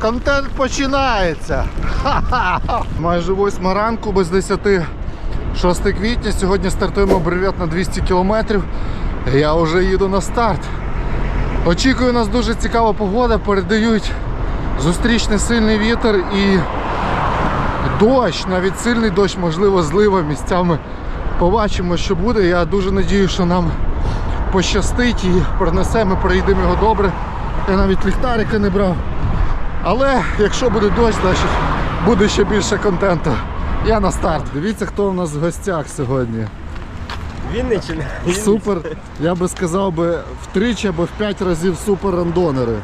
Контент починається. Ха-ха-ха. Майже 8 ранку без 10. 6 квітня. Сьогодні стартуємо бревет на 200 кілометрів. Я вже їду на старт. Очікує нас дуже цікава погода. Передають зустрічний сильний вітер і дощ, навіть сильний дощ, можливо, злива місцями. Побачимо, що буде. Я дуже надію, що нам пощастить і пронесемо, проїдемо його добре. Я навіть ліхтарика не брав. Але якщо буде дощ, значить буде ще більше контенту. Я на старт. Дивіться, хто у нас в гостях сьогодні. Вінниччина. Супер, я би сказав би втричі або в п'ять разів супер рандонери.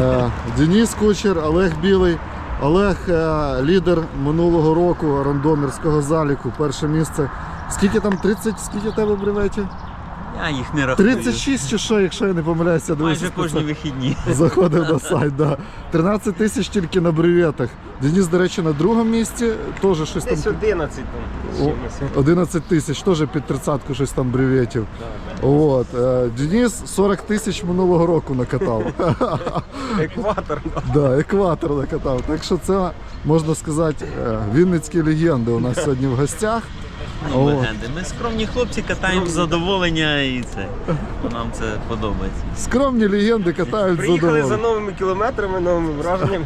Е, Денис Кучер, Олег Білий. Олег е, лідер минулого року рандонерського заліку. Перше місце. Скільки там 30, скільки в тебе бреветів? Я їх не рахую. 36 чи що, якщо я не помиляюся, дивився. Майже кожні вихідні. Заходив на сайт, да. 13 тисяч тільки на бреветах. Денис, до речі, на другому місці теж щось там. Десь 11 там. з О, чимось. 11 тисяч, теж під тридцятку щось там бреветів. От. е, Денис 40 тисяч минулого року накатав. Екватор. да, екватор накатав. Так що це, можна сказати, е, вінницькі легенди у нас сьогодні в гостях. Ну, О. легенди. Ми скромні хлопці катаємо з задоволення і це. Нам це подобається. Скромні легенди катають Приїхали за задоволення. новими кілометрами, новими враженнями.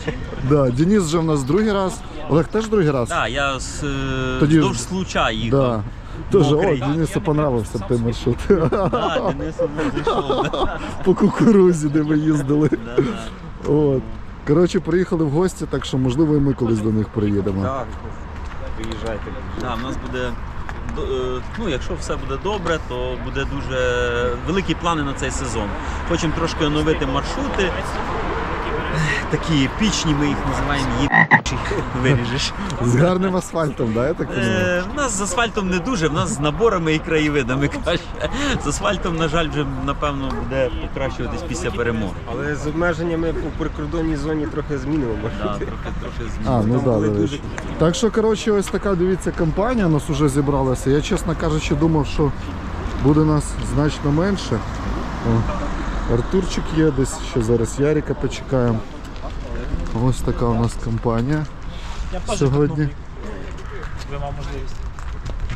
Да, Денис вже в нас другий раз. Олег теж другий раз? Так, я з е, Тоді- вздовж случа їхав. Да. Тоже, о, Мокрий. Денису понравився той маршрут. Да, Денису не зайшов. Да, По кукурузі, де ми їздили. да, да. От. Коротше, приїхали в гості, так що можливо і ми колись до них приїдемо. Так, виїжджайте. Да, в нас буде. Е, Ну, якщо все буде добре, то буде дуже великі плани на цей сезон. Хочемо трошки оновити маршрути. Такі епічні, ми їх називаємо їбачі. Виріжеш. З гарним асфальтом, да, я так розумію? Е, в нас з асфальтом не дуже, в нас з наборами і краєвидами краще. З асфальтом, на жаль, вже напевно буде покращуватись після перемоги. Але з обмеженнями у прикордонній зоні трохи змінимо Да, трохи, А, змінили. ну Там да, дуже- Так що, коротше, ось така, дивіться, компанія у нас вже зібралася. Я, чесно кажучи, думав, що буде нас значно менше. О, Артурчик є десь, ще зараз Ярика почекаємо. Ось така у нас компанія сьогодні.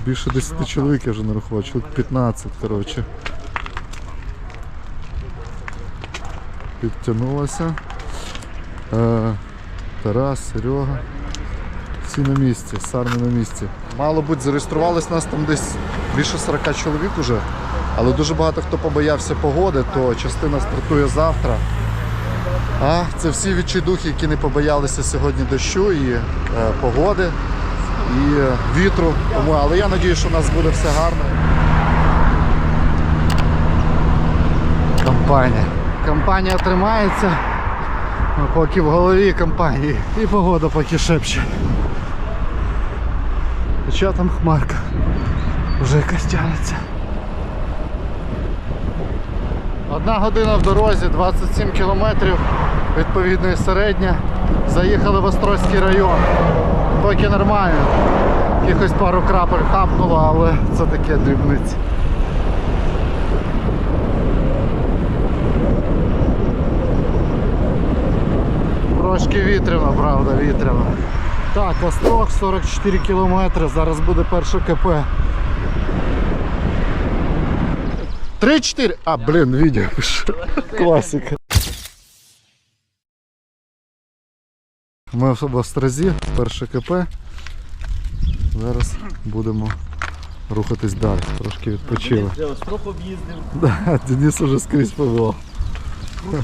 Більше 10 чоловік я вже нарахував, чоловік 15, коротше. Підтягнулася. Е, Тарас, Серега. Всі на місці, сарни на місці. Мало бути, зареєструвалось нас там десь більше 40 чоловік уже. Але дуже багато хто побоявся погоди, то частина стартує завтра. А це всі відчайдухи, які не побоялися сьогодні дощу і е, погоди, і е, вітру. Тому, але я сподіваюся, що у нас буде все гарно. Компанія. Компанія тримається. Поки в голові компанії. І погода поки шепче. Хоча там хмарка вже якась тягнеться. Одна година в дорозі, 27 кілометрів, відповідно і середня. Заїхали в Острозький район. Поки нормально. Якихось пару крапель хапнуло, але це таке дрібниці. Трошки вітряно, правда, вітряно. Так, Острог 44 кілометри, зараз буде перше КП. 3-4. А, блін, відео пишу. Класика. Ми в Острозі, перше КП. Зараз будемо рухатись далі. Трошки відпочили. Денис трохи об'їздив. Да, Денис уже скрізь побував. Не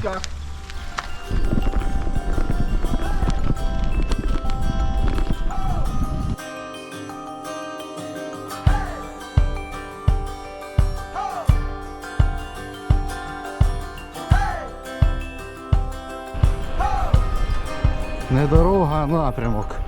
напрямок.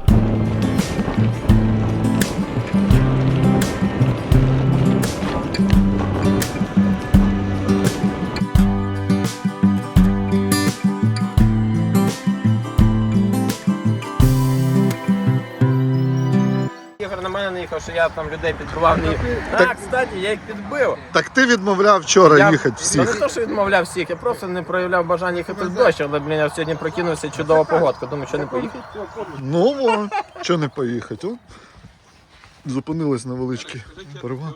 Не не що я там людей підбивав. Ні. Так, кстати, я їх підбив. Так ти відмовляв вчора Я їхати Та не всіх. то, що відмовляв всіх, я просто не проявляв бажання їхати в дощ, але блін, я сьогодні прокинувся чудова погодка. Думаю, що не поїхати. Ну, во, що не поїхати? О? Зупинились на величкий перевал.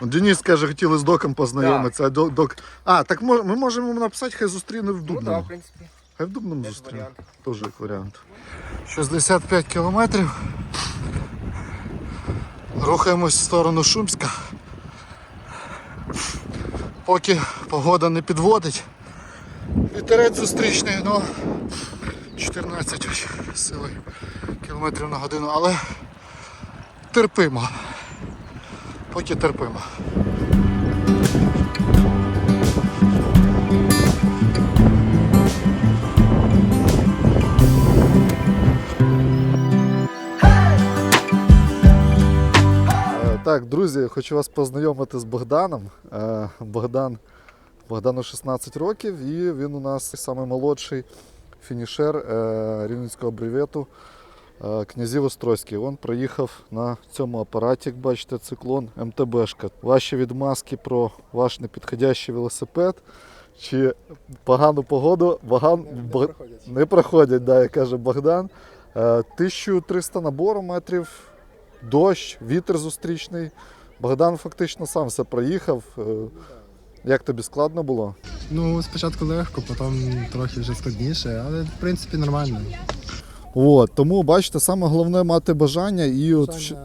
Денис каже, хотіли з доком познайомитися, а док. док... А, так мож- ми можемо йому написати, хай зустріне в Ну так, в принципі. Хай в Дубному зустріне. Теж як варіант. 65 кілометрів. Рухаємось в сторону Шумська. Поки погода не підводить. Вітерець зустрічний, ну 14 сили кілометрів на годину, але терпимо. Поки терпимо. Так, друзі, хочу вас познайомити з Богданом. Е, Богдан, Богдану 16 років і він у нас наймолодший фінішер е, Рівненського бревету е, князів Острозький. Він проїхав на цьому апараті, як бачите, циклон МТБшка. Ваші відмазки про ваш непідходящий велосипед чи погану погоду Богдан, Бог- не проходять, да, як каже Богдан. Е, 1300 набору метрів дощ, вітер зустрічний. Богдан фактично сам все проїхав. Е, Як тобі складно було? Ну, спочатку легко, потім трохи вже складніше, але в принципі нормально. От, тому бачите, саме головне мати бажання і от в щ-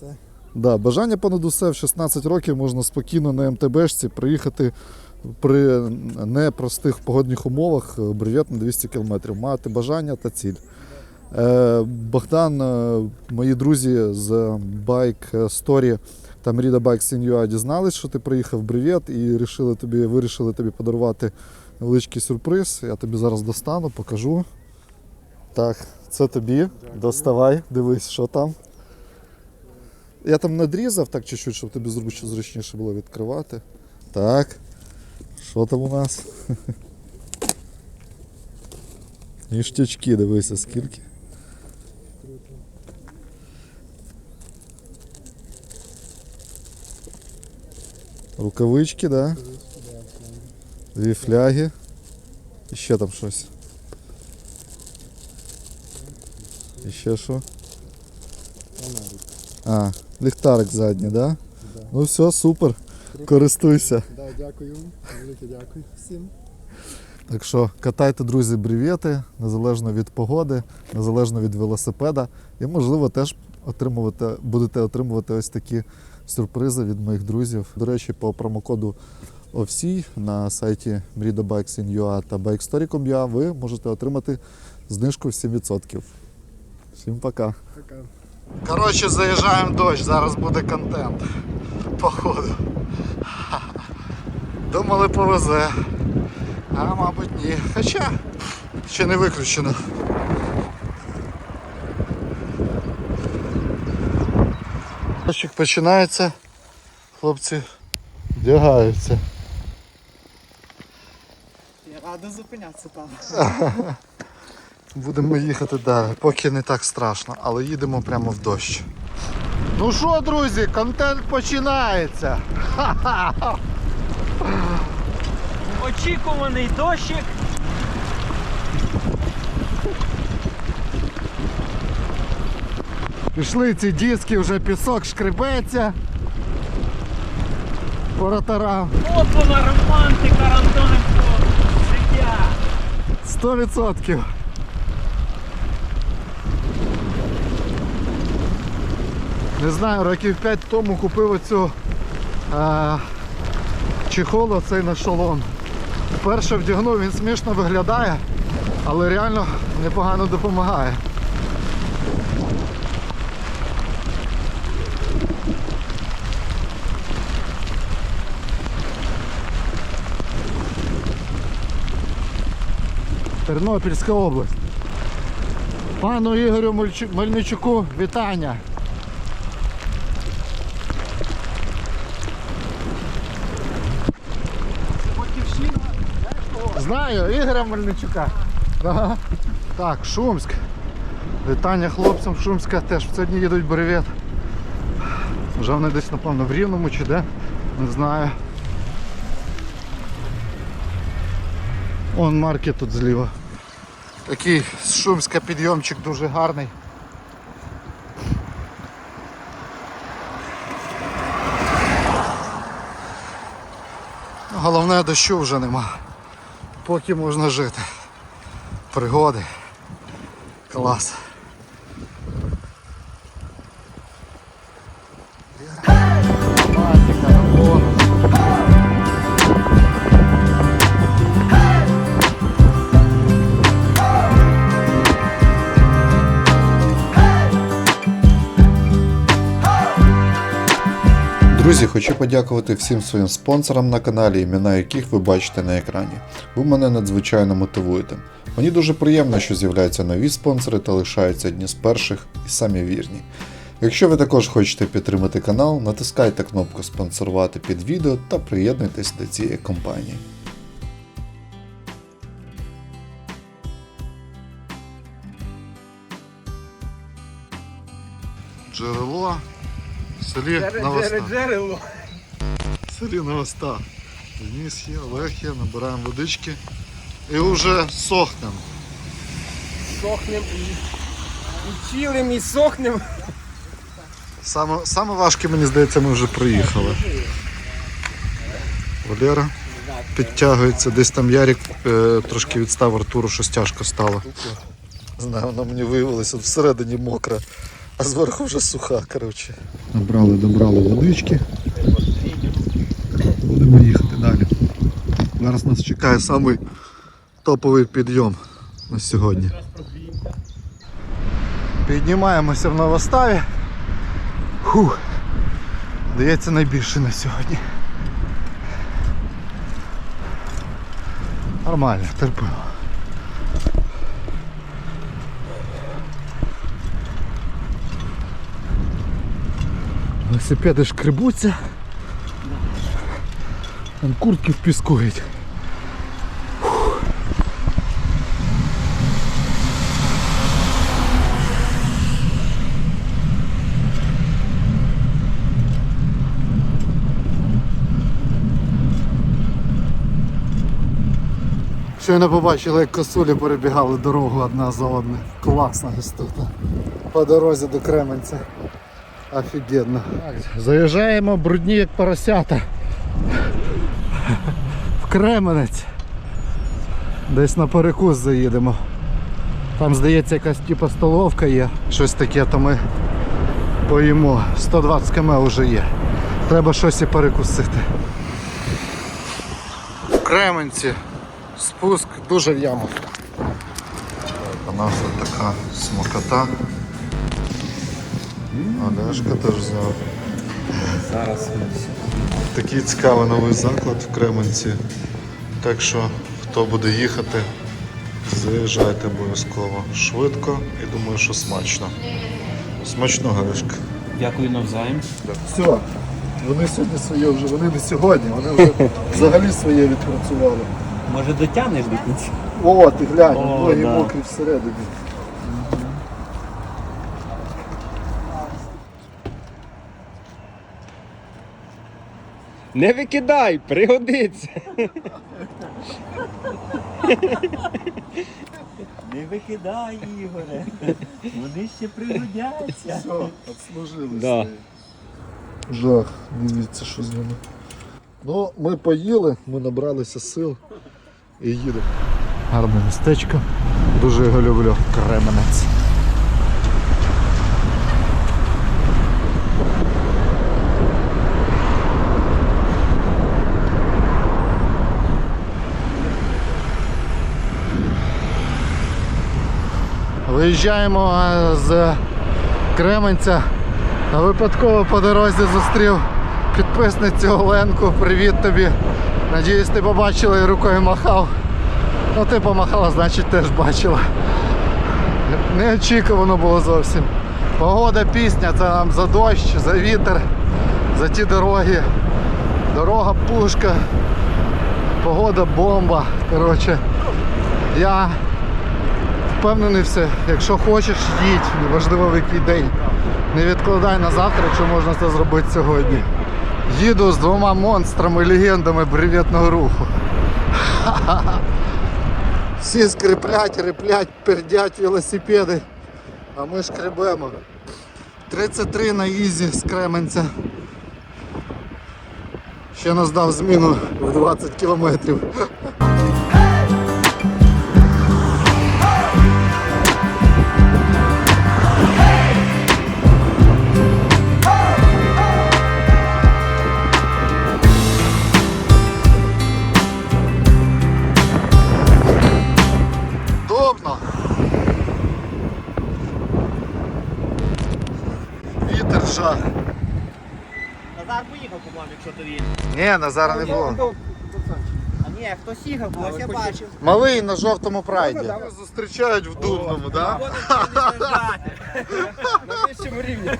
це. да, бажання понад усе в 16 років можна спокійно на МТБшці приїхати при непростих погодних умовах е, бревет на 200 км. Мати бажання та ціль. Е, Богдан, е, мої друзі з Bike Story та Merida Bikes in UA дізнались, що ти приїхав в бревет і рішили тобі, вирішили тобі подарувати невеличкий сюрприз. Я тобі зараз достану, покажу. Так, це тобі. Доставай, дивись, що там. Я там надрізав так чуть-чуть, щоб тобі зручно зручніше було відкривати. Так. Що там у нас? Ніштячки, дивися, скільки. Рукавички, да? Дві фляги. І ще там щось. І ще що? А, ліхтарик задній, да? Ну все, супер. Користуйся. Да, дякую, велике дякую всім. Так що катайте, друзі, бревєти, незалежно від погоди, незалежно від велосипеда. І, можливо, теж отримувати, будете отримувати ось такі сюрпризи від моїх друзів. До речі, по промокоду OFSI на сайті Merida Bikes in UA та BikeStory.com.ua ви можете отримати знижку в 7%. Всім пока. Пока. Коротше, заїжджаємо дощ, зараз буде контент. Походу. Думали повезе. А мабуть ні. Хоча ще не виключено. Дощик починається. Хлопці вдягаються. Я рада зупинятися там. Будемо їхати далі, поки не так страшно, але їдемо прямо в дощ. Ну що, друзі, контент починається. Ха-ха! Очікуваний дощик. Пішли ці диски, вже пісок шкребеться. По роторам. От вона романтика рандонівського життя. 100%. Не знаю, років 5 тому купив оцю е, чехол оцей на шолом. Перше вдягнув, він смішно виглядає, але реально непогано допомагає. Тернопільська область. Пану Ігорю Мельничуку вітання. Знаю, Ігоря Мельничука. Ага. Так, Шумськ. Вітання хлопцям Шумська теж сьогодні їдуть бревет. Вже вони десь, напевно, в Рівному чи де, не знаю. Он маркет тут зліва. Такий з Шумська підйомчик дуже гарний. Головне дощу вже нема. Поки можна жити. Пригоди. Клас. Друзі, хочу подякувати всім своїм спонсорам на каналі, імена яких ви бачите на екрані. Ви мене надзвичайно мотивуєте. Мені дуже приємно, що з'являються нові спонсори та лишаються одні з перших і самі вірні. Якщо ви також хочете підтримати канал, натискайте кнопку спонсорувати під відео та приєднуйтесь до цієї компанії. Джерело. В селі Новоста. Джерело. В селі Новоста. Денис є, Олег є, набираємо водички. І вже сохнемо. Сохнем і, і чилим, і сохнем. Саме, саме важке, мені здається, ми вже приїхали. Валера підтягується, десь там Ярик е, трошки відстав Артуру, щось тяжко стало. Знаю, вона мені виявилася всередині мокра, а зверху вже суха, коротше. Набрали, добрали водички. Будемо їхати далі. Зараз нас чекає самий топовий підйом на сьогодні. Піднімаємося в Новоставі. Фух. Здається, найбільше на сьогодні. Нормально, терпимо. Велосипеди шкребуться. Там куртки впіскують. Щойно побачили, як косулі перебігали дорогу одна за одною. Класна гистота. По дорозі до Кременця. Офігенно. Заїжджаємо брудні як поросята. В Кременець. Десь на перекус заїдемо. Там здається якась типу столовка є. Щось таке, то ми поїмо. 120 км вже є. Треба щось і перекусити. В Кременці. Спуск дуже в яму. У нас така смокота. Олешка теж взяв. Зараз Такий цікавий новий заклад в Кременці. Так що, хто буде їхати, заїжджайте обов'язково швидко і думаю, що смачно. Смачного Олешка. Дякую навзаєм. Все, вони сьогодні своє вже, вони не сьогодні, вони вже взагалі своє відпрацювали. Може дотягнеш до кінця? О, ти глянь, О, ноги да. мокрі всередині. Не викидай, пригодиться. Не викидай, Ігоре. Вони ще пригодяться. Все, отслужилися. Да. Жах, дивіться, що з ними. Ну, ми поїли, ми набралися сил і їдемо. Гарне містечко. Дуже його люблю. Кременець. Виїжджаємо з Кременця. Випадково по дорозі зустрів підписницю Оленку. Привіт тобі. Надіюсь, ти побачила і рукою махав. Ну ти помахала, значить теж бачила. Неочікувано було зовсім. Погода пісня, це нам за дощ, за вітер, за ті дороги. Дорога пушка. Погода бомба. Коротше, я впевнений все, якщо хочеш, їдь, неважливо в який день. Не відкладай на завтра, якщо можна це зробити сьогодні. Їду з двома монстрами, легендами бреветного руху. Всі скриплять, реплять, пердять велосипеди, а ми шкребемо. 33 на ізі з Кременця. Ще нас дав зміну в 20 кілометрів. Ні, Назара не було. А ні, хтось їхав, когось я бачив. Малий на жовтому прайді. Зустрічають в Дубному, так? На вищому рівні.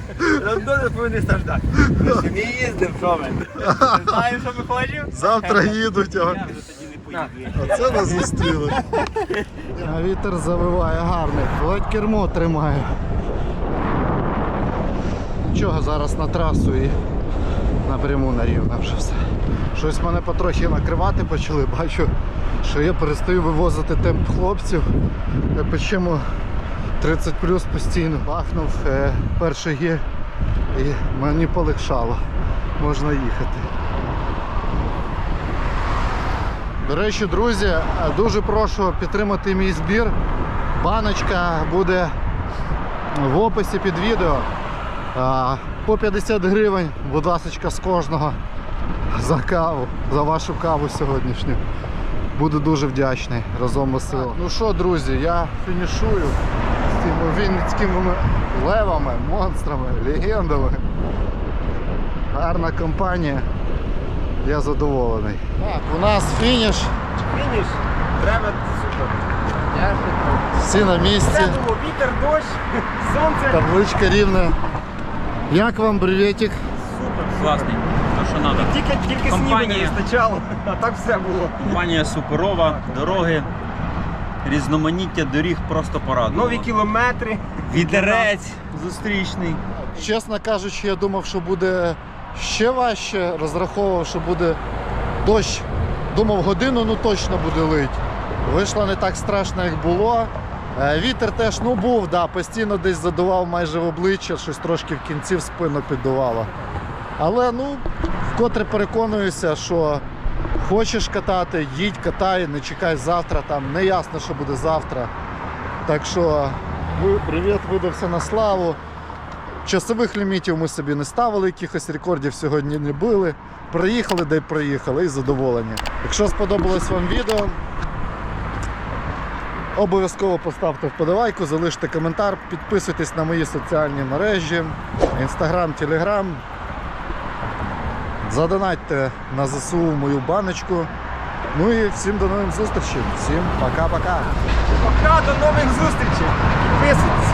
Рандони повинні страждати. Ми їздимо, що ми? Знаємо, що ми хочемо? Завтра їдуть, а оце нас зустріли. А вітер завиває гарний. Ледь кермо тримає. Нічого, зараз на трасу і напряму на рівне вже все. Щось мене потрохи накривати почали. Бачу, що я перестаю вивозити темп хлопців. Е, Причому 30 плюс постійно бахнув е, перший гір і мені полегшало. Можна їхати. До речі, друзі, е, дуже прошу підтримати мій збір. Баночка буде в описі під відео. По 50 гривень, будь ласка, з кожного за каву, за вашу каву сьогоднішню. Буду дуже вдячний разом сила. Ну що, друзі, я фінішую з цими вінницькими левами, монстрами, легендами. Гарна компанія. Я задоволений. Так, у нас фініш. Фініш. Треба супер. Всі на місці. Вітер, дощ, сонце. Табличка рівна. Як вам бреветик? Класний. Що треба. Тільки, тільки снігу не вистачало, а так все було. Компанія суперова, дороги, різноманіття доріг просто порадувало. Нові кілометри. Вітерець зустрічний. Чесно кажучи, я думав, що буде ще важче. Розраховував, що буде дощ. Думав, годину ну точно буде лить. Вийшло не так страшно, як було. Е, Вітер теж ну був, да, постійно десь задував майже в обличчя, щось трошки в кінці в спину піддувало. Але ну, вкотре переконуюся, що хочеш катати, їдь, катай, не чекай завтра, там не ясно, що буде завтра. Так що привіт видався на славу. Часових лімітів ми собі не ставили, якихось рекордів сьогодні не били. Проїхали, де й проїхали і задоволені. Якщо сподобалось вам відео, обов'язково поставте вподобайку, залиште коментар, підписуйтесь на мої соціальні мережі, інстаграм, телеграм. Задонатьте на ЗСУ мою баночку. Ну і всім до нових зустрічей. Всім пока-пока. Пока, до нових зустрічей. Підписуйтесь.